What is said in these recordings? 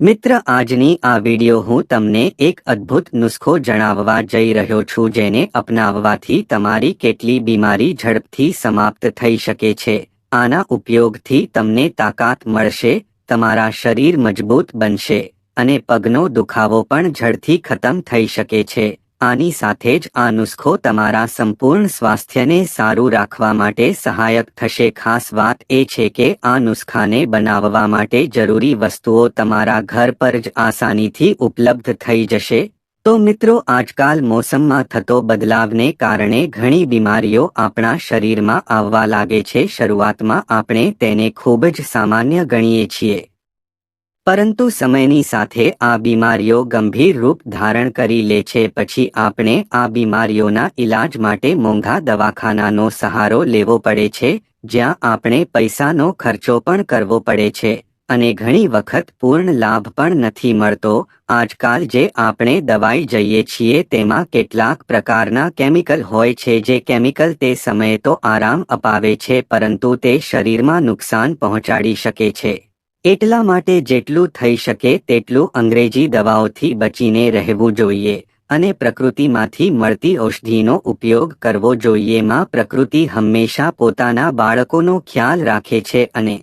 મિત્ર, આજની આ વિડિયો હું તમને એક અદ્ભુત નુસ્ખો જણાવવા જઈ રહ્યો છું જેને અપનાવવાથી તમારી કેટલી બીમારી ઝડપથી સમાપ્ત થઈ શકે છે. આના ઉપયોગથી તમને તાકાત મળશે, તમારા શરીર મજબૂત બનશે અને પગનો દુખાવો પણ ઝડથી ખતમ થઈ શકે છે. આની સાથે જ આ નુસ્ખો તમારા સંપૂર્ણ સ્વાસ્થ્યને સારું રાખવા માટે સહાયક થશે. ખાસ વાત એ છે કે આ નુસ્ખાને બનાવવા માટે જરૂરી વસ્તુઓ તમારા ઘર પર જ આસાનીથી ઉપલબ્ધ થઈ જશે. તો મિત્રો, આજકાલ મોસમમાં થતો બદલાવને કારણે ઘણી બીમારીઓ આપણા શરીરમાં આવવા લાગે છે. શરૂઆતમાં આપણે તેને ખૂબ જ સામાન્ય ગણીએ છીએ. પરંતુ સમયની સાથે આ બીમારીઓ ગંભીર રૂપ ધારણ કરી લે છે. પછી આપણે આ બીમારીઓના ઇલાજ માટે મોંઘા દવાખાનાનો સહારો લેવો પડે છે, જ્યાં આપણે પૈસાનો ખર્ચો પણ કરવો પડે છે, અને ઘણી વખત પૂર્ણ લાભ પણ નથી મળતો. આજકાલ જે આપણે દવાઈ જઈએ છીએ તેમાં કેટલાક પ્રકારના કેમિકલ હોય છે, જે કેમિકલ તે સમયે તો આરામ અપાવે છે, પરંતુ તે શરીરમાં નુકસાન પહોંચાડી શકે છે. એટલા માટે જેટલું થઈ શકે તેટલું અંગ્રેજી દવાઓથી બચીને રહેવું જોઈએ અને પ્રકૃતિમાંથી મળતી ઔષધિનો ઉપયોગ કરવો જોઈએ. માં પ્રકૃતિ હંમેશા પોતાના બાળકોનો ખ્યાલ રાખે છે અને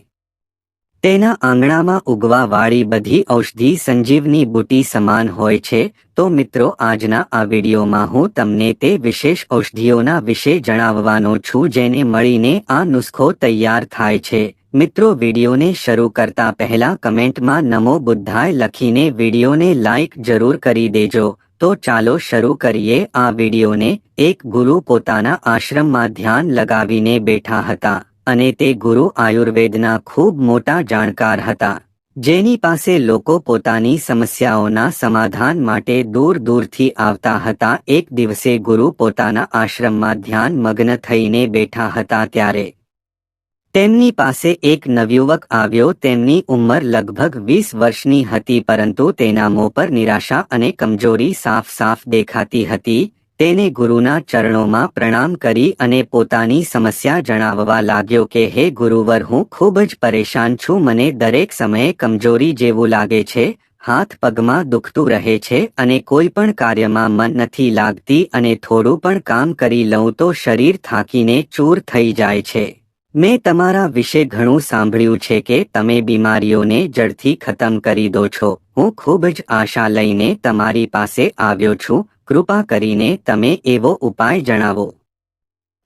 તેના આંગણામાં ઉગવાવાળી બધી ઔષધિ સંજીવની બુટી સમાન હોય છે. તો મિત્રો, આજના આ વિડીયોમાં હું તમને તે વિશેષ ઔષધિઓના વિશે જણાવવાનો છું, જેને મળીને આ નુસ્ખો તૈયાર થાય છે. મિત્રો, વિડીયોને શરૂ કરતા પહેલા કમેન્ટમાં નમો બુદ્ધાય લખીને વિડીયોને લાઇક જરૂર કરી દેજો. તો ચાલો શરૂ કરીએ. આ વિડીયોને એક ગુરુ પોતાના આશ્રમમાં ધ્યાન લગાવીને બેઠા હતા અને તે ગુરુ આયુર્વેદના ખૂબ મોટા જાણકાર હતા, જેની પાસે લોકો પોતાની સમસ્યાઓના સમાધાન માટે દૂર દૂરથી આવતા હતા. એક દિવસે ગુરુ પોતાના આશ્રમમાં ધ્યાન મગ્ન થઈને બેઠા હતા ત્યારે તેમની પાસે એક નવયુવક આવ્યો, તેમની ઉંમર લગભગ વીસ વર્ષની હતી, પરંતુ તેના મોં પર નિરાશા અને કમજોરી સાફ સાફ દેખાતી હતી. તેને ગુરુના ચરણોમાં પ્રણામ કરી અને પોતાની સમસ્યા જણાવવા લાગ્યો કે, હે ગુરુવર, હું ખૂબ જ પરેશાન છું. મને દરેક સમયે કમજોરી જેવું લાગે છે. હાથ પગમાં દુખતું રહે છે અને કોઈ પણ કાર્યમાં મન નથી લાગતી અને થોડું પણ કામ કરી લઉં તો શરીર થાકીને ચૂર થઈ જાય છે. મેં તમારા વિશે ઘણું સાંભળ્યું છે કે તમે બીમારીઓને જડથી ખતમ કરી દો છો. હું ખૂબ જ આશા લઈને તમારી પાસે આવ્યો છું. કૃપા કરીને તમે એવો ઉપાય જણાવો.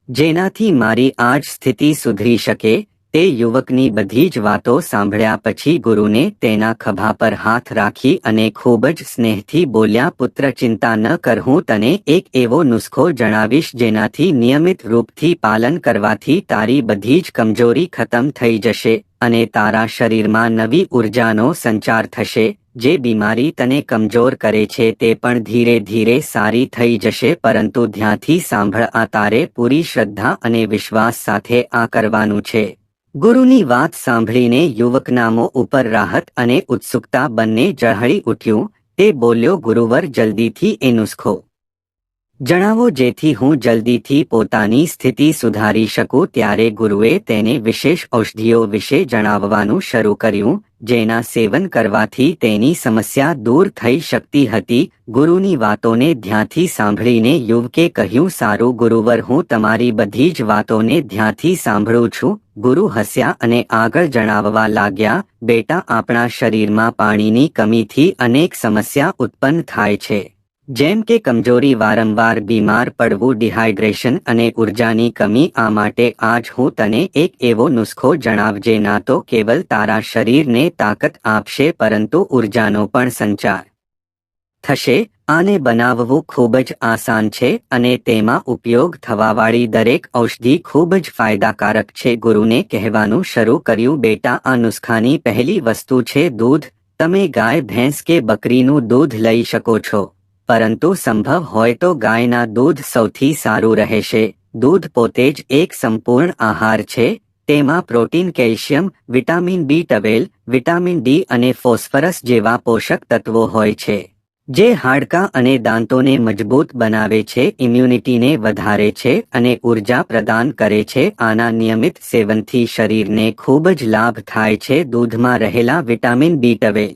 જેનાથી મારી આજ સ્થિતિ સુધરી શકે. તે યુવકની બધી જ વાતો સાંભળ્યા પછી ગુરુને તેના ખભા પર હાથ રાખી અને ખૂબ જ સ્નેહથી બોલ્યા, પુત્ર, ચિંતા ન કર, હું તને એક એવો નુસ્ખો જણાવીશ જેનાથી નિયમિત રૂપથી પાલન કરવાથી તારી બધી જ કમજોરી ખતમ થઈ જશે અને તારા શરીરમાં નવી ઉર્જાનો સંચાર થશે. જે બીમારી તને કમજોર કરે છે તે પણ ધીરે ધીરે સારી થઈ જશે, પરંતુ ધ્યાનથી સાંભળ, આ તારે પૂરી શ્રદ્ધા અને વિશ્વાસ સાથે આ કરવાનું છે. ગુરુની વાત સાંભળીને યુવકનામો ઉપર રાહત અને ઉત્સુકતા બંને જળહળી ઉઠ્યું, તે બોલ્યો, ગુરુવર, જલ્દીથી એ નુસ્ખો. જણાવો જેથી હું જલ્દીથી પોતાની સ્થિતિ સુધારી શકું ત્યારે ગુરુએ તેને વિશેષ ઔષધિઓ વિશે જણાવવાનું શરૂ કર્યું, જેના સેવન કરવાથી તેની સમસ્યા દૂર થઈ શકતી હતી. ગુરુની વાતોને ધ્યાનથી સાંભળીને યુવકે કહ્યું, સારું ગુરુવર, હું તમારી બધી જ વાતોને ધ્યાનથી સાંભળું છું ગુરુ હસ્યા અને આગળ જણાવવા લાગ્યા, બેટા, આપણા શરીરમાં પાણીની કમીથી અનેક સમસ્યા ઉત્પન્ન થાય છે. જેમ કે કમજોરી, વારંવાર બીમાર પડવું ડિહાઇડ્રેશન અને ઉર્જાની કમી, આ માટે આજ હું તને એક એવો નુસ્ખો જણાવજે, ના તો કેવલ તારા શરીરને તાકાત આપશે, પરંતુ ઉર્જાનો પણ સંચાર થશે. આને બનાવવું ખૂબ જ આસાન છે અને તેમાં ઉપયોગ થવાવાળી દરેક ઔષધિ ખૂબ જ ફાયદાકારક છે. ગુરુને કહેવાનું શરૂ કર્યું, બેટા, આ નુસ્ખાની પહેલી વસ્તુ છે, દૂધ. તમે ગાય, ભેંસ કે બકરીનું દૂધ લઈ શકો છો. પરંતુ સંભવ હોય તો ગાયના દૂધ સૌથી સારું રહેશે. દૂધ પોતે જ એક સંપૂર્ણ આહાર છે. તેમાં protein, calcium, vitamin B twelve vitamin D અને ફોસ્ફરસ જેવા પોષક તત્વો હોય છે, જે હાડકાં અને દાંતોને મજબૂત બનાવે છે ઇમ્યુનિટીને વધારે છે અને ઊર્જા પ્રદાન કરે છે. આના નિયમિત સેવનથી શરીરને ખૂબ જ લાભ થાય છે. દૂધમાં રહેલા વિટામિન બી ટવેલ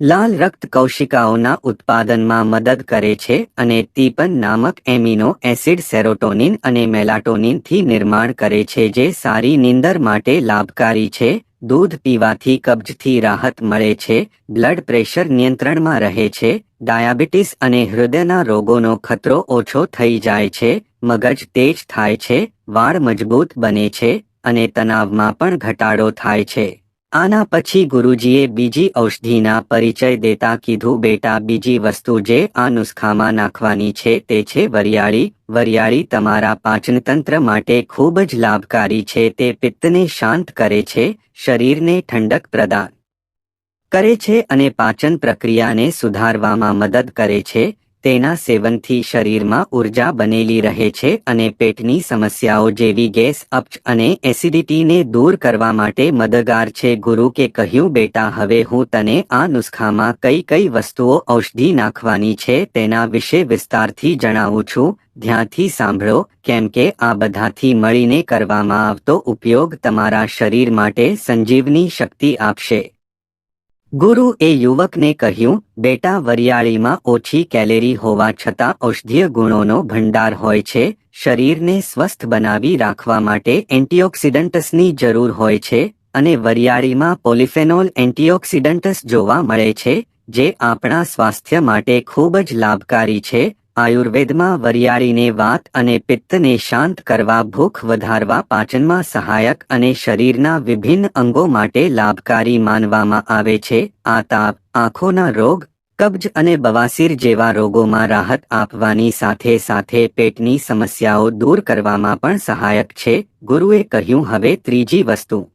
લાલ રક્ત કૌશિકાઓના ઉત્પાદનમાં મદદ કરે છે અને તીપન નામક એમિનો એસિડ સેરોટોનિન અને મેલાટોનિનથી નિર્માણ કરે છે જે સારી નીંદર માટે લાભકારી છે. દૂધ પીવાથી કબજથી રાહત મળે છે, બ્લડ પ્રેશર નિયંત્રણમાં રહે છે, ડાયાબિટીસ અને હૃદયના રોગોનો ખતરો ઓછો થઈ જાય છે, મગજ તેજ થાય છે, વાળ મજબૂત બને છે અને તણાવમાં પણ ઘટાડો થાય છે. આના પછી ગુરુજીએ બીજી ઔષધિના પરિચય દેતા કીધું, બેટા, બીજી વસ્તુ જે આ નુસ્ખામાં નાખવાની છે તે છે વરિયાળી. વરિયાળી તમારા પાચનતંત્ર માટે ખૂબ જ લાભકારી છે, તે પિત્તને શાંત કરે છે, શરીરને ઠંડક પ્રદાન કરે છે અને પાચન પ્રક્રિયાને સુધારવામાં મદદ કરે છે. તેના સેવનથી શરીરમાં ઊર્જા બનેલી રહે છે અને પેટની સમસ્યાઓ જેવી ગેસ, અપચ અને એસિડિટીને દૂર કરવા માટે મદદગાર છે. ગુરુ કે કહ્યું, બેટા, હવે હું તને આ નુસ્ખામાં કઈ કઈ વસ્તુઓ ઔષધિ નાખવાની છે તેના વિશે વિસ્તારથી જણાવું છું. ધ્યાનથી સાંભળો, કેમ કે આ બધાથી મળીને કરવામાં આવતો ઉપયોગ તમારા શરીર માટે સંજીવની શક્તિ આપશે. ગુરુ એ યુવકને કહ્યું, બેટા, વરિયાળીમાં ઓછી કેલેરી હોવા છતાં ઔષધીય ગુણોનો ભંડાર હોય છે. શરીરને સ્વસ્થ બનાવી રાખવા માટે એન્ટીઓક્સિડન્ટ્સની જરૂર હોય છે અને વરિયાળીમાં પોલિફેનોલ એન્ટીઓક્સિડન્ટ્સ જોવા મળે છે, જે આપણા સ્વાસ્થ્ય માટે ખૂબ જ લાભકારી છે. આયુર્વેદમાં વરિયાળીને વાત અને પિત્તને શાંત કરવા, ભૂખ વધારવા, પાચનમાં સહાયક અને શરીરના વિભિન્ન અંગો માટે લાભકારી માનવામાં આવે છે. આ તાપ, આંખોના રોગ, કબજ અને બવાસીર જેવા રોગોમાં રાહત આપવાની સાથે સાથે પેટની સમસ્યાઓ દૂર કરવામાં પણ સહાયક છે. ગુરુએ કહ્યું, હવે ત્રીજી વસ્તુ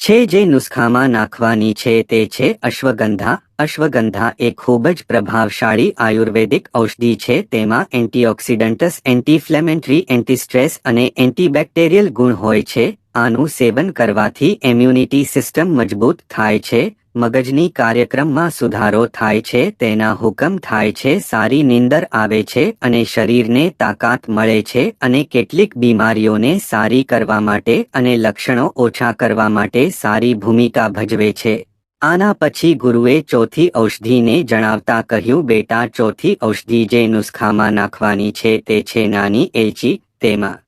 છે જે નુસ્ખામાં નાખવાની છે તે છે અશ્વગંધા. અશ્વગંધા એ ખૂબ જ પ્રભાવશાળી આયુર્વેદિક ઔષધિ છે. તેમાં એન્ટીઓક્સિડન્ટસ એન્ટીફ્લેમેન્ટરી એન્ટીસ્ટ્રેસ અને એન્ટીબેક્ટેરિયલ ગુણ હોય છે. આનું સેવન કરવાથી ઇમ્યુનિટી સિસ્ટમ મજબૂત થાય છે. મગજની કાર્યક્રમમાં સુધારો થાય છે, તેના હુકમ થાય છે, સારી નીંદર આવે છે અને શરીરને તાકાત મળે છે અને કેટલીક બીમારીઓને સારી કરવા માટે અને લક્ષણો ઓછા કરવા માટે સારી ભૂમિકા ભજવે છે. આના પછી ગુરુએ ચોથી ઔષધિને જણાવતા કહ્યું, બેટા, ચોથી ઔષધિ જે નુસ્ખામાં નાખવાની છે તે છે નાની એલચી, તેમાં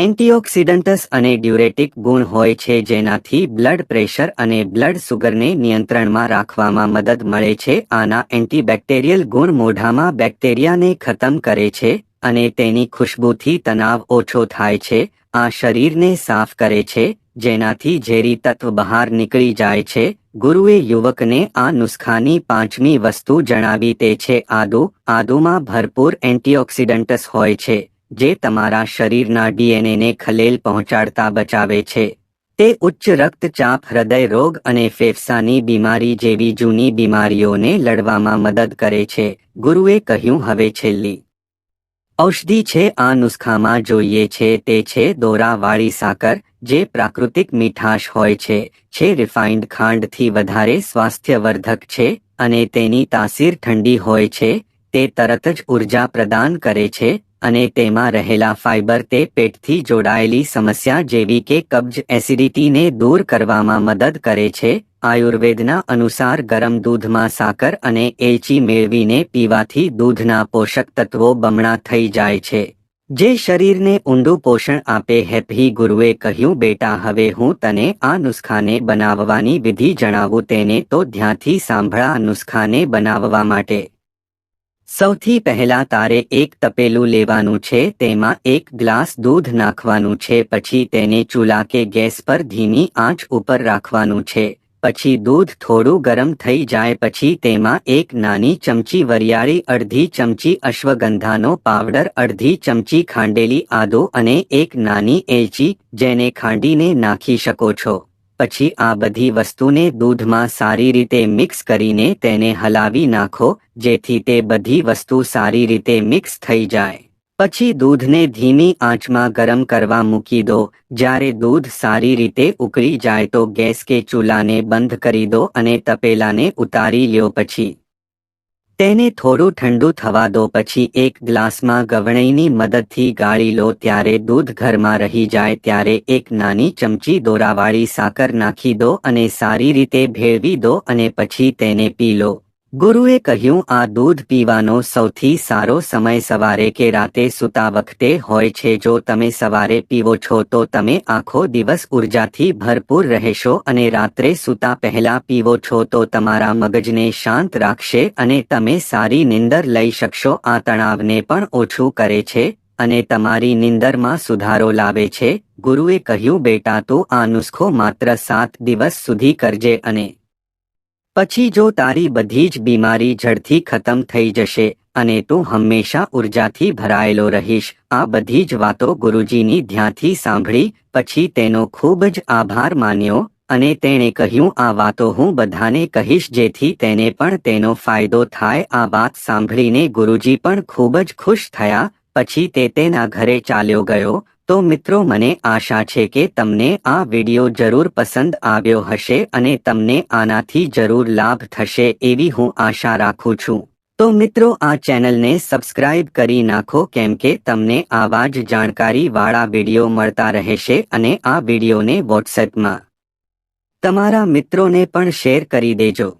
એન્ટીઓક્સિડન્ટ્સ અને ડ્યુરેટિક ગુણ હોય છે જેનાથી બ્લડ પ્રેશર અને બ્લડ સુગરને નિયંત્રણમાં રાખવામાં મદદ મળે છે. આના એન્ટીબેક્ટેરિયલ ગુણ મોઢામાં બેક્ટેરિયાને ખતમ કરે છે અને તેની ખુશ્બુથી તણાવ ઓછો થાય છે. આ શરીરને સાફ કરે છે, જેનાથી ઝેરી તત્વ બહાર નીકળી જાય છે. ગુરુએ યુવકને આ નુસ્ખાની પાંચમી વસ્તુ જણાવી તે છે. આદુ, આદુમાં ભરપૂર એન્ટીઓક્સિડન્ટ્સ હોય છે. જે તમારા શરીરના ડીએનએને ખલેલ પહોંચાડતા બચાવે છે. તે ઉચ્ચ રક્તચાપ, હૃદય રોગ અને ફેફસાની બીમારી જેવી જૂની બીમારીઓને લડવામાં મદદ કરે છે, ગુરુએ કહ્યું હવે છેલ્લી ઔષધિ છે આ નુસ્ખામાં જોઈએ છે તે છે દોરાવાળી સાકર, જે પ્રાકૃતિક મીઠાશ હોય છે છે રિફાઇન્ડ ખાંડથી વધારે સ્વાસ્થ્યવર્ધક છે અને તેની તાસીર ઠંડી હોય છે, તે તરત જ ઊર્જા પ્રદાન કરે છે અને તેમાં રહેલા ફાઇબર તે પેટથી જોડાયેલી સમસ્યા જેવી કે કબજ એસિડિટીને દૂર કરવામાં મદદ કરે છે. આયુર્વેદના અનુસાર ગરમ દૂધમાં સાકર અને એલચી મેળવીને પીવાથી દૂધના પોષક તત્વો બમણા થઈ જાય છે. જે શરીરને ઊંડું પોષણ આપે હેપી ગુરુએ કહ્યું, બેટા, હવે હું તને આ નુસ્ખાને બનાવવાની વિધિ જણાવું, તેને તો ધ્યાનથી સાંભળા નુસ્ખાને બનાવવા માટે. સૌથી પહેલા તારે એક તપેલું લેવાનું છે, તેમાં એક ગ્લાસ દૂધ નાખવાનું છે, પછી તેને ચૂલા કે ગેસ પર ધીમી આંચ ઉપર રાખવાનું છે, પછી દૂધ થોડું ગરમ થઈ જાય, પછી તેમાં એક નાની ચમચી વરિયાળી, અડધી ચમચી અશ્વગંધાનો પાવડર, અડધી ચમચી ખાંડેલી આદો અને એક નાની એલચી, જેને ખાંડીને નાખી શકો છો. પછી આ બધી વસ્તુને દૂધમાં સારી રીતે મિક્સ કરીને તેને હલાવી નાખો, જેથી તે બધી વસ્તુ સારી રીતે મિક્સ થઈ જાય. પછી દૂધને ધીમી આંચમાં ગરમ કરવા મૂકી દો. જ્યારે દૂધ સારી રીતે ઉકળી જાય તો ગેસ કે ચૂલાને બંધ કરી દો અને તપેલાને ઉતારી લ્યો પછી. તેને થોડું ઠંડુ થવા દો પછી એક ગ્લાસમાં ગવણઈની મદદથી ગાળી લો ત્યારે દૂધ ઘરમાં રહી જાય ત્યારે એક નાની ચમચી દોરાવાળી સાકર નાખી દો અને સારી રીતે ભેળવી દો અને પછી તેને પી લો. ગુરુએ કહ્યું, આ દૂધ પીવાનો સૌથી સારો સમય સવારે કે રાતે સૂતા વખતે હોય છે. જો તમે સવારે પીવો છો, તો તમે આખો દિવસ ઉર્જાથી ભરપૂર રહેશો અને રાત્રે સૂતા પહેલા પીવો છો, તો તમારા મગજને શાંત રાખશે અને તમે સારી નિંદર લઈ શકશો. આ તણાવને પણ ઓછું કરે છે અને તમારી નિંદરમાં સુધારો લાવે છે. ગુરુએ કહ્યું, બેટા, તું આ નુસ્ખો માત્ર સાત દિવસ સુધી કરજે અને પછી જો તારી બધી જ બીમારી ઝડથી ખતમ થઈ જશે અને તું હંમેશા ઉર્જાથી ભરાયેલો રહીશ, આ બધી જ વાતો ગુરુજીની ધ્યાનથી સાંભળી, પછી તેનો ખૂબ જ આભાર માન્યો અને તેણે કહ્યું, આ વાતો હું બધાને કહીશ જેથી તેને પણ તેનો ફાયદો થાય. આ વાત સાંભળીને ગુરુજી પણ ખૂબ જ ખુશ થયા, પછી તે તેના ઘરે ચાલ્યો ગયો તો મિત્રો, મને આશા છે કે તમને આ વિડિયો જરૂર પસંદ આવ્યો હશે અને તમને આનાથી જરૂર લાભ થશે એવી હું આશા રાખું છું. તો મિત્રો, આ ચેનલને સબસ્ક્રાઇબ કરી નાખો કેમ કે તમને આવા જ જાણકારી વાળા વિડિયો મળતા રહેશે અને આ વિડિયોને વોટ્સએપમાં. તમારા મિત્રોને પણ શેર કરી દેજો.